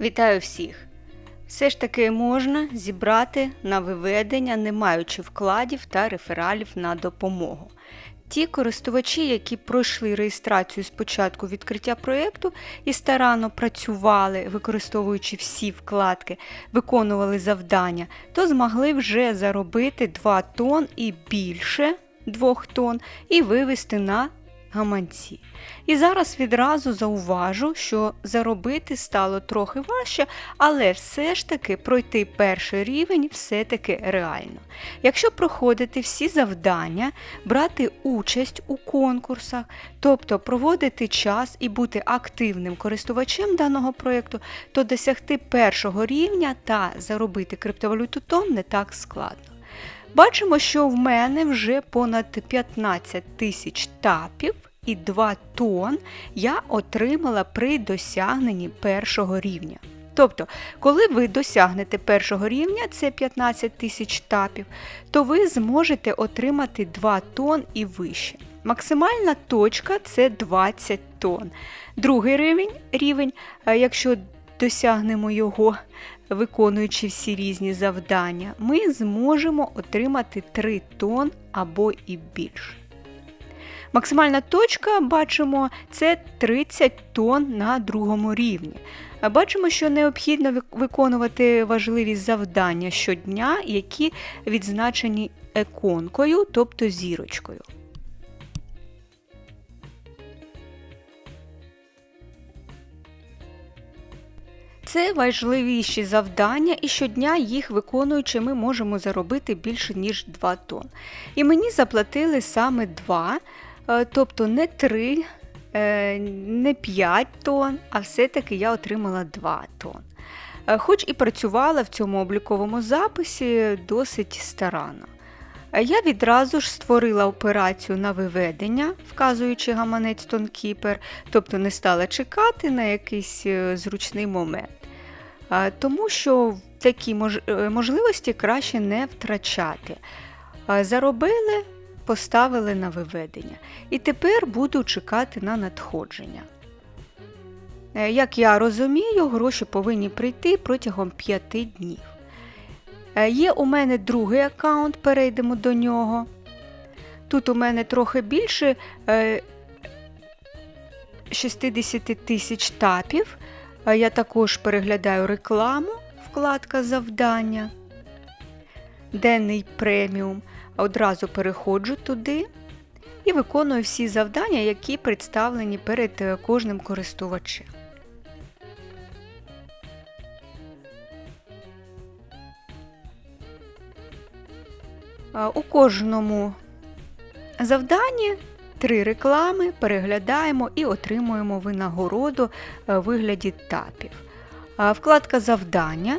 Вітаю всіх! Все ж таки можна зібрати на виведення, не маючи вкладів та рефералів на допомогу. Ті користувачі, які пройшли реєстрацію з початку відкриття проєкту і старанно працювали, використовуючи всі вкладки, виконували завдання, то змогли вже заробити 2 тонн і більше 2 тонн і вивести на гаманці. І зараз відразу зауважу, що заробити стало трохи важче, але все ж таки пройти перший рівень все-таки реально. Якщо проходити всі завдання, брати участь у конкурсах, тобто проводити час і бути активним користувачем даного проєкту, то досягти першого рівня та заробити криптовалюту тон не так складно. Бачимо, що в мене вже понад 15 тисяч тапів і 2 тонн я отримала при досягненні першого рівня. Тобто, коли ви досягнете першого рівня, це 15 тисяч тапів, то ви зможете отримати 2 тонн і вище. Максимальна точка це 20 тонн. Другий рівень, рівень, е, якщо досягнемо його, виконуючи всі різні завдання, ми зможемо отримати 3 тонн або і більше. Максимальна точка, бачимо, це 30 тонн на другому рівні. Бачимо, що необхідно виконувати важливі завдання щодня, які відзначені еконкою, тобто зірочкою. Це важливіші завдання, і щодня їх виконуючи, ми можемо заробити більше, ніж 2 тонн. І мені заплатили саме 2, е, тобто не 3, е, не 5 тонн, а все-таки я отримала 2 тонн. Е, Хоч і працювала в цьому обліковому записі досить старанно. Я відразу ж створила операцію на виведення, вказуючи гаманець TonKeeper, тобто не стала чекати на якийсь зручний момент. Тому що такі е, можливості краще не втрачати. Заробили, поставили на виведення. І тепер буду чекати на надходження. Е, Як я розумію, гроші повинні прийти протягом 5 днів. Е, Є у мене другий аккаунт, перейдемо до нього. Тут у мене трохи більше е, 60 тисяч тапів. Я також переглядаю рекламу, вкладка завдання, денний преміум. Одразу переходжу туди і виконую всі завдання, які представлені перед е, кожним користувачем. У кожному завданні три реклами переглядаємо і отримуємо винагороду е, в вигляді тапів. Вкладка завдання.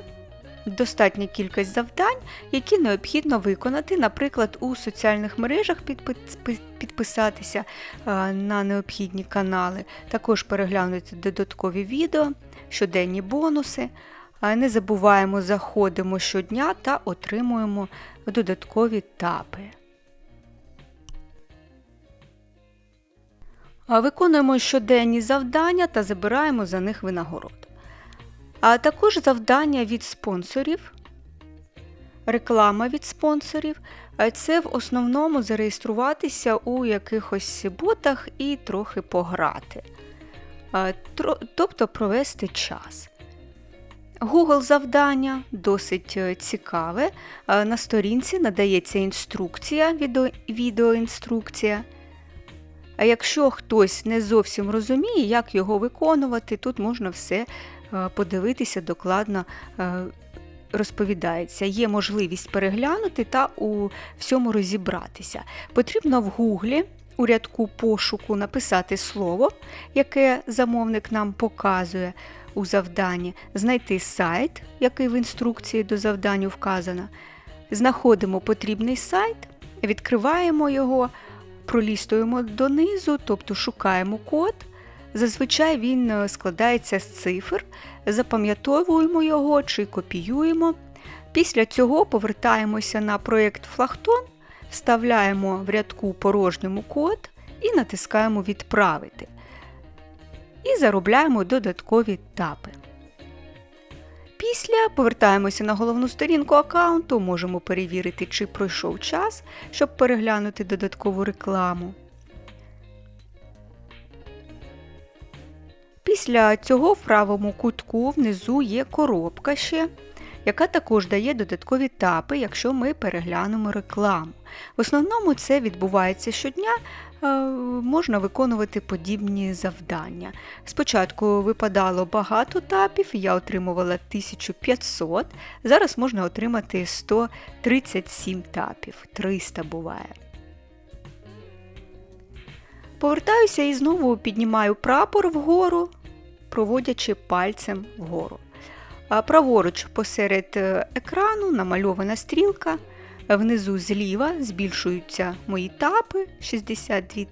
Достатня кількість завдань, які необхідно виконати, наприклад, у соціальних мережах підписатися е, на необхідні канали, також переглянути додаткові відео, щоденні бонуси. Не забуваємо, заходимо щодня та отримуємо додаткові тапи. Виконуємо щоденні завдання та забираємо за них винагороду. А також завдання від спонсорів, реклама від спонсорів. Це в основному зареєструватися у якихось ботах і трохи пограти, тобто провести час. Google завдання досить е, цікаве. На сторінці надається інструкція, відео, відеоінструкція. А якщо хтось не зовсім розуміє, як його виконувати, тут можна все е, подивитися докладно. е, Розповідається, є можливість переглянути та у всьому розібратися. Потрібно в Гуглі у рядку пошуку написати слово, яке замовник нам показує у завданні, знайти сайт, який в інструкції до завданню вказано. Знаходимо потрібний сайт, відкриваємо його, пролістуємо донизу, тобто шукаємо код. Зазвичай він е, складається з цифр, запам'ятовуємо його чи копіюємо. Після цього повертаємося на проєкт Флахтон, вставляємо в рядку порожньому код і натискаємо Відправити. І заробляємо додаткові тапи. Після повертаємося на головну сторінку аккаунту, можемо перевірити, чи пройшов час, щоб переглянути додаткову рекламу. Після цього в правому кутку внизу є коробка ще, яка також дає додаткові тапи, якщо ми переглянемо рекламу. В основному це відбувається щодня, можна виконувати подібні завдання. Спочатку випадало багато тапів, я отримувала 1500, зараз можна отримати 137 тапів, 300 буває. Повертаюся і знову піднімаю прапор вгору, проводячи пальцем вгору. Праворуч посеред е, екрану намальована стрілка. Внизу зліва збільшуються мої тапи 62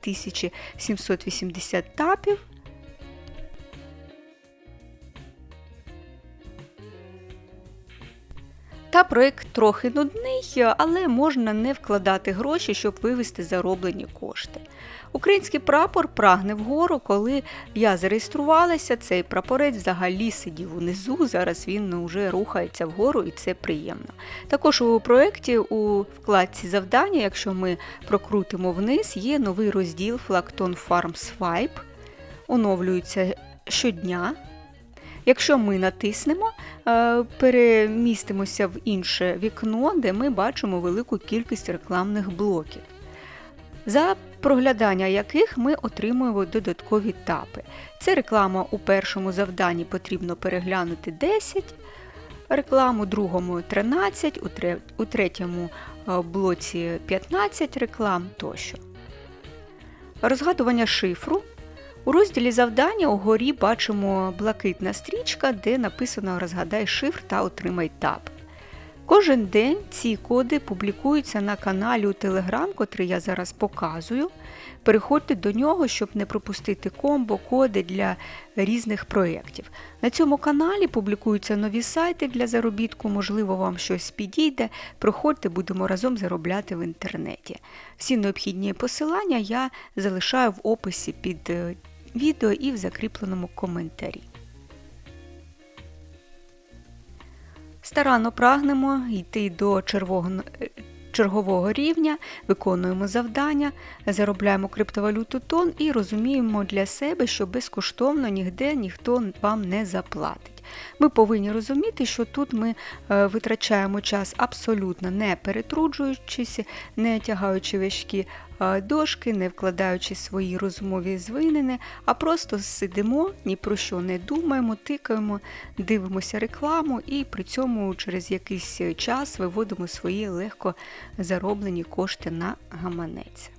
780 тапів. Та проєкт трохи нудний, але можна не вкладати гроші, щоб вивести зароблені кошти. Український прапор прагне вгору, коли я зареєструвалася, цей прапорець взагалі сидів унизу, зараз він вже рухається вгору і це приємно. Також у проєкті у вкладці завдання, якщо ми прокрутимо вниз, є новий розділ Flackton Farm Swipe, оновлюється щодня. Якщо ми натиснемо, е, перемістимося в інше вікно, де ми бачимо велику кількість рекламних блоків, за проглядання яких ми отримуємо додаткові тапи. Це реклама у першому завданні потрібно переглянути 10, реклам у другому 13, у третьому е, блоці 15 реклам тощо. Розгадування шифру у розділі завдання угорі бачимо блакитна стрічка, де написано Розгадай шифр та отримай тап. Кожен день ці коди публікуються на каналі у Telegram, котрий я зараз показую. Переходьте до нього, щоб не пропустити комбо, коди для різних проєктів. На цьому каналі публікуються нові сайти для заробітку, можливо, вам щось підійде. Проходьте, будемо разом заробляти в інтернеті. Всі необхідні посилання я залишаю в описі під е, відео і в закріпленому коментарі. Старанно прагнемо йти до чергового рівня, виконуємо завдання, заробляємо криптовалюту тон і розуміємо для себе, що безкоштовно ніде ніхто вам не заплатить. Ми повинні розуміти, що тут ми е, витрачаємо час абсолютно не перетруджуючись, не тягаючи важкі дошки, не вкладаючи свої розумові звинини, а просто сидимо, ні про що не думаємо, тикаємо, дивимося рекламу і при цьому через якийсь час виводимо свої легко зароблені кошти на гаманець.